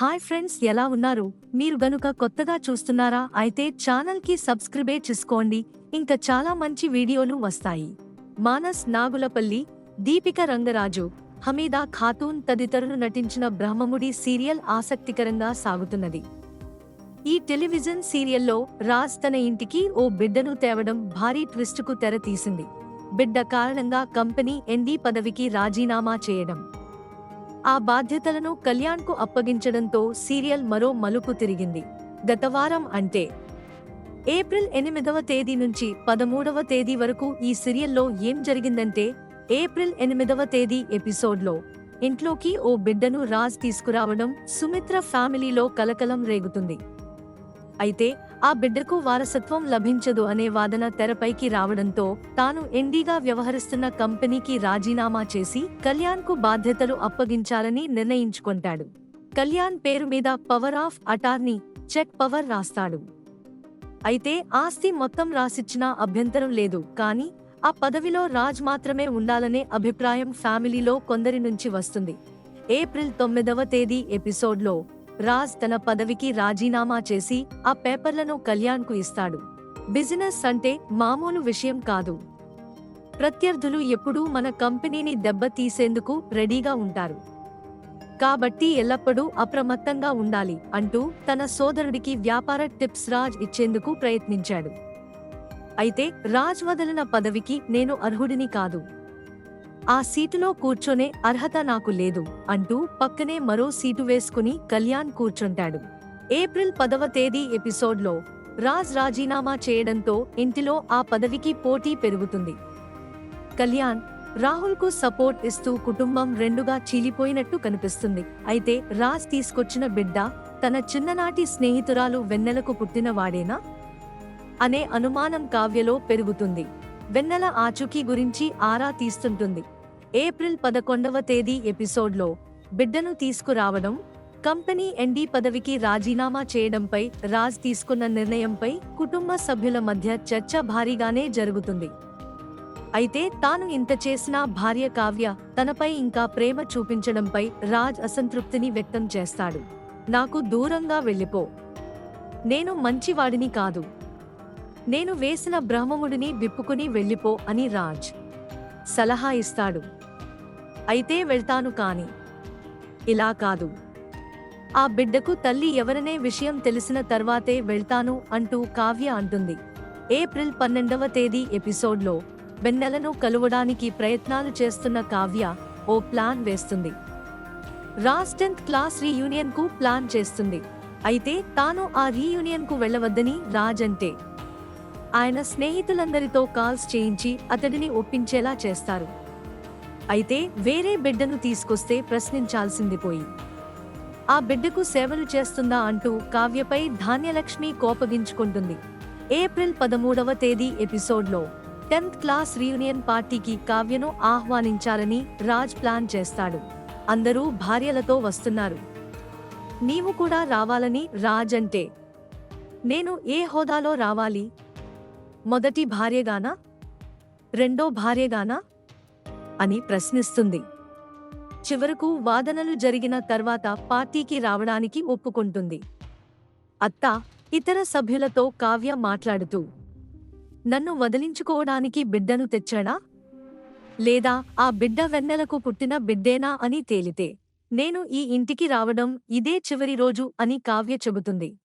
Hi friends ఎలా ఉన్నారు? మీరు గనుక కొత్తగా చూస్తున్నారా అయితే ఛానల్కి సబ్స్క్రైబే చేసుకోండి. ఇంకా చాలా మంచి వీడియోలు వస్తాయి. మానస్ నాగులపల్లి దీపిక రంగరాజు హమీదా ఖాతూన్ తదితరులు నటించిన బ్రహ్మముడి సీరియల్ ఆసక్తికరంగా సాగుతున్నది. ఈ టెలివిజన్ సీరియల్లో రాజ్ తన ఇంటికి ఓ బిడ్డను తేవడం భారీ ట్విస్టుకు తెర తీసింది. బిడ్డ కారణంగా కంపెనీ ఎండీ పదవికి రాజీనామా చేయడం. ఆ బాధ్యతలను కళ్యాణ్కు అప్పగించడంతో సీరియల్ మరో మలుపు తిరిగింది. గతవారం అంటే ఏప్రిల్ ఎనిమిదవ తేదీ నుంచి పదమూడవ తేదీ వరకు ఈ సీరియల్లో ఏం జరిగిందంటే ఏప్రిల్ ఎనిమిదవ తేదీ ఎపిసోడ్లో ఇంట్లోకి ఓ బిడ్డను రాజ్ తీసుకురావడం సుమిత్ర ఫ్యామిలీలో కలకలం రేగుతుంది. అయితే ఆ బిడ్డకు వారసత్వం లభించదు అనే వాదన తెరపైకి రావడంతో తాను ఎండీగా వ్యవహరిస్తున్న కంపెనీకి రాజీనామా చేసి కళ్యాణ్కు బాధ్యతలు అప్పగించాలని నిర్ణయించుకుంటాడు. కళ్యాణ్ పేరు మీద power of attorney check power రాస్తాడు. అయితే ఆస్తి మొత్తం రాసిచ్చినా అభ్యంతరం లేదు కానీ ఆ పదవిలో రాజ్ మాత్రమే ఉండాలనే అభిప్రాయం ఫ్యామిలీలో కొందరి నుంచి వస్తుంది. ఏప్రిల్ తొమ్మిదవ తేదీ ఎపిసోడ్లో రాజ్ తన పదవికి రాజీనామా చేసి ఆ పేపర్లను కళ్యాణ్కు ఇస్తాడు. బిజినెస్ అంటే మామూలు విషయం కాదు. ప్రత్యర్థులు ఎప్పుడూ మన కంపెనీని దెబ్బతీసేందుకు రెడీగా ఉంటారు. కాబట్టి ఎల్లప్పుడూ అప్రమత్తంగా ఉండాలి అంటూ తన సోదరుడికి వ్యాపార టిప్స్ రాజ్ ఇచ్చేందుకు ప్రయత్నించాడు. అయితే రాజ్ వదలిన పదవికి నేను అర్హుడిని కాదు. ఆ సీటులో కూర్చొనే అర్హత నాకు లేదు అంటూ పక్కనే మరో సీటు వేసుకుని కళ్యాణ్ కూర్చుంటాడు. ఏప్రిల్ పదవ తేదీ ఎపిసోడ్లో రాజ్ రాజీనామా చేయడంతో ఇంటిలో ఆ పదవికి పోటీ పెరుగుతుంది. కళ్యాణ్ రాహుల్కు సపోర్ట్ ఇస్తూ కుటుంబం రెండుగా చీలిపోయినట్టు కనిపిస్తుంది. అయితే రాజ్ తీసుకొచ్చిన బిడ్డ తన చిన్ననాటి స్నేహితురాలు వెన్నెలకు పుట్టినవాడేనా? అనే అనుమానం కావ్యలో పెరుగుతుంది. వెన్నెల ఆచూకీ గురించి ఆరా తీస్తుంటుంది. ఏప్రిల్ పదకొండవ తేదీ ఎపిసోడ్లో బిడ్డను తీసుకురావడం కంపెనీ ఎండీ పదవికి రాజీనామా చేయడంపై రాజ్ తీసుకున్న నిర్ణయంపై కుటుంబ సభ్యుల మధ్య చర్చ భారీగానే జరుగుతుంది. అయితే తాను ఇంత చేసినా భార్య కావ్య తనపై ఇంకా ప్రేమ చూపించడంపై రాజ్ అసంతృప్తిని వ్యక్తం చేస్తాడు. నాకు దూరంగా వెళ్ళిపో. నేను మంచివాడిని కాదు. నేను వేసిన బ్రహ్మముడిని విప్పుకుని వెళ్ళిపో అని రాజ్ సలహా ఇస్తాడు. అయితే వెళ్తాను కాని. ఇలా కాదు. ఆ బిడ్డకు తల్లి ఎవరనే విషయం తెలిసిన తర్వాతే వెళ్తాను అంటూ కావ్య అంటుంది. ఏప్రిల్ పన్నెండవ తేదీ ఎపిసోడ్లో వెన్నెలను కలవడానికి ప్రయత్నాలు చేస్తున్న కావ్య ఓ ప్లాన్ వేస్తుంది. రాజ్ టెన్త్ క్లాస్ రీయూనియన్కు ప్లాన్ చేస్తుంది. అయితే తాను ఆ రీయూనియన్కు రాజ్ అంటే ఆయన స్నేహితులందరితో కాల్స్ చేయించి అతడిని ఒప్పించేలా చేస్తారు. అయితే వేరే బిడ్డను తీసుకొస్తే ప్రశ్నించాల్సింది పోయి. ఆ బిడ్డకు సేవలు చేస్తుందా అంటూ కావ్యపై ధాన్యలక్ష్మి కోపగించుకుంటుంది. ఏప్రిల్ పదమూడవ తేదీ ఎపిసోడ్లో టెన్త్ క్లాస్ రీయూనియన్ పార్టీకి కావ్యను ఆహ్వానించాలని రాజ్ ప్లాన్ చేస్తాడు. అందరూ భార్యలతో వస్తున్నారు. నీవు కూడా రావాలని రాజ్ అంటే నేను ఏ హోదాలో రావాలి? మొదటి భార్యగానా? రెండో భార్యగానా? అని ప్రశ్నిస్తుంది. చివరకు వాదనలు జరిగిన తర్వాత పార్టీకి రావడానికి ఒప్పుకుంటుంది. అత్త ఇతర సభ్యులతో కావ్య మాట్లాడుతూ నన్ను వదిలించుకోవడానికి బిడ్డను తెచ్చాడా? లేదా ఆ బిడ్డ వెన్నెలకు పుట్టిన బిడ్డేనా? అని తేలితే నేను ఈ ఇంటికి రావడం ఇదే చివరి రోజు అని కావ్య చెబుతుంది.